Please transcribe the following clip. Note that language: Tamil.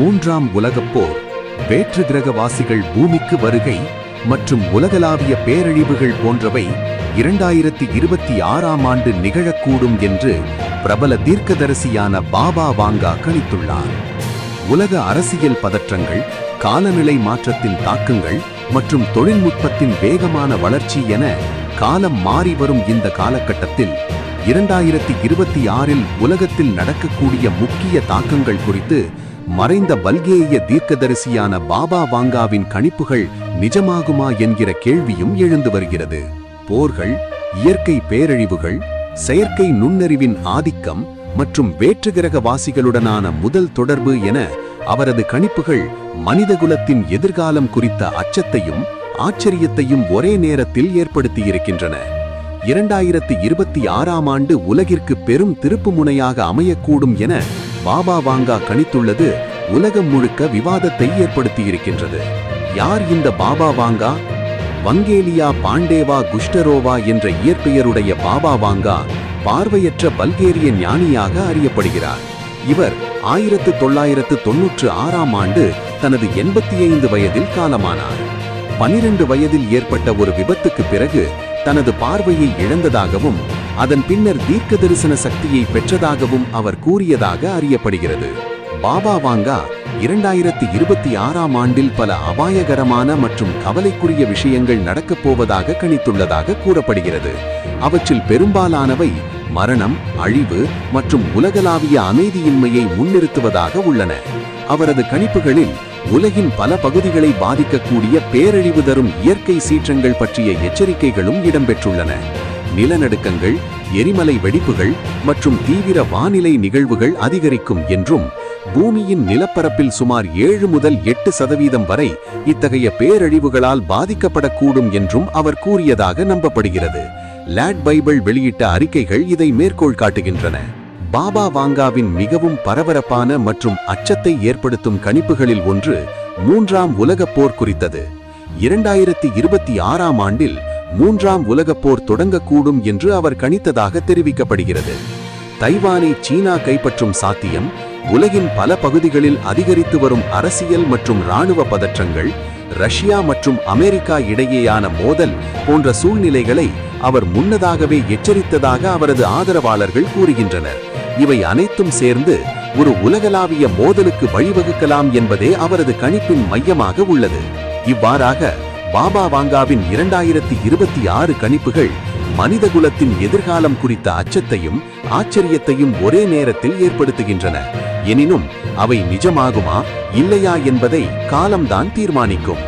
மூன்றாம் உலகப் போர் வேற்று கிரகவாசிகள் பூமிக்கு வருகை மற்றும் உலகளாவிய பேரழிவுகள் போன்றவை இரண்டாயிரத்தி இருபத்தி ஆறாம் ஆண்டு நிகழக்கூடும் என்று பிரபல தீர்க்கதரிசியான பாபா வாங்கா கணித்துள்ளார். உலக அரசியல் பதற்றங்கள் காலநிலை மாற்றத்தின் தாக்கங்கள் மற்றும் தொழில்நுட்பத்தின் வேகமான வளர்ச்சி என காலம் மாறி வரும் இந்த காலகட்டத்தில் இரண்டாயிரத்தி இருபத்தி ஆறில் உலகத்தில் நடக்கக்கூடிய முக்கிய தாக்கங்கள் குறித்து மறைந்த பல்கேய தீர்க்கதரிசியான பாபா வாங்காவின் கணிப்புகள் நிஜமாகுமா என்கிற கேள்வியும் எழுந்து வருகிறது. போர்கள் இயற்கை பேரழிவுகள் செயற்கை நுண்ணறிவின் ஆதிக்கம் மற்றும் வேற்றுகிரக வாசிகளுடனான முதல் தொடர்பு என அவரது கணிப்புகள் மனிதகுலத்தின் எதிர்காலம் குறித்த அச்சத்தையும் ஆச்சரியத்தையும் ஒரே நேரத்தில் ஏற்படுத்தியிருக்கின்றன. இரண்டாயிரத்தி இருபத்தி ஆறாம் ஆண்டு உலகிற்கு பெரும் திருப்புமுனையாக அமையக்கூடும் என பாபா வாங்கா கணித்துள்ளது உலகம் முழுக்க விவாதத்தை ஏற்படுத்தியிருக்கின்றது. யார் இந்த பாபா வாங்கா? வங்கேலியா பாண்டேவா குஷ்டரோவா என்ற இயற்பெயருடைய பாபா வாங்கா பார்வையற்ற பல்கேரிய ஞானியாக அறியப்படுகிறார். இவர் ஆயிரத்து தொள்ளாயிரத்து தொன்னூற்று ஆறாம் ஆண்டு தனது எண்பத்தி ஐந்து வயதில் காலமானார். பனிரெண்டு வயதில் ஏற்பட்ட ஒரு விபத்துக்கு பிறகு தனது பார்வையை இழந்ததாகவும் அதன் பின்னர் தீர்க்க தரிசன சக்தியை பெற்றதாகவும் அவர் கூறியதாக அறியப்படுகிறது. பாபா வாங்கா இரண்டாயிரத்தி இருபத்தி ஆறாம் ஆண்டில் பல அபாயகரமான மற்றும் கவலைக்குரிய விஷயங்கள் நடக்கப் போவதாக கணித்துள்ளதாக கூறப்படுகிறது. அவற்றில் பெரும்பாலானவை மரணம் அழிவு மற்றும் உலகளாவிய அமைதியின்மையை முன்னிறுத்துவதாக உள்ளன. அவரது கணிப்புகளில் உலகின் பல பகுதிகளை பாதிக்கக்கூடிய பேரழிவு தரும் இயற்கை சீற்றங்கள் பற்றிய எச்சரிக்கைகளும் இடம்பெற்றுள்ளன. நிலநடுக்கங்கள் எரிமலை வெடிப்புகள் மற்றும் தீவிர வானிலை நிகழ்வுகள் அதிகரிக்கும் என்றும் பூமியின் நிலப்பரப்பில் சுமார் ஏழு முதல் எட்டு சதவீதம் வரை இத்தகைய பேரழிவுகளால் பாதிக்கப்படக்கூடும் என்றும் அவர் கூறியதாக நம்பப்படுகிறது. லேட் பைபிள் வெளியிட்ட அறிக்கைகள் இதை மேற்கோள் காட்டுகின்றன. பாபா வாங்காவின் மிகவும் பரபரப்பான மற்றும் அச்சத்தை ஏற்படுத்தும் கணிப்புகளில் ஒன்று மூன்றாம் உலகப் போர் குறித்தது. இரண்டாயிரத்தி இருபத்தி ஆறாம் ஆண்டில் மூன்றாம் உலகப் போர் தொடங்கக்கூடும் என்று அவர் கணித்ததாக தெரிவிக்கப்படுகிறது. தைவானை சீனா கைப்பற்றும் சாத்தியம் உலகின் பல பகுதிகளில் அதிகரித்து வரும் அரசியல் மற்றும் இராணுவ பதற்றங்கள் ரஷ்யா மற்றும் அமெரிக்கா இடையேயான மோதல் போன்ற சூழ்நிலைகளை அவர் முன்னதாகவே எச்சரித்ததாக அவரது ஆதரவாளர்கள் கூறுகின்றனர். இவை அனைத்தும் சேர்ந்து ஒரு உலகளாவிய மோதலுக்கு வழிவகுக்கலாம் என்பதே அவரது கணிப்பின் மையமாக உள்ளது. இவ்வாறாக பாபா வாங்காவின் இரண்டாயிரத்தி இருபத்தி ஆறு கணிப்புகள் மனிதகுலத்தின் எதிர்காலம் குறித்த அச்சத்தையும் ஆச்சரியத்தையும் ஒரே நேரத்தில் ஏற்படுத்துகின்றன. எனினும் அவை நிஜமாகுமா இல்லையா என்பதை காலம்தான் தீர்மானிக்கும்.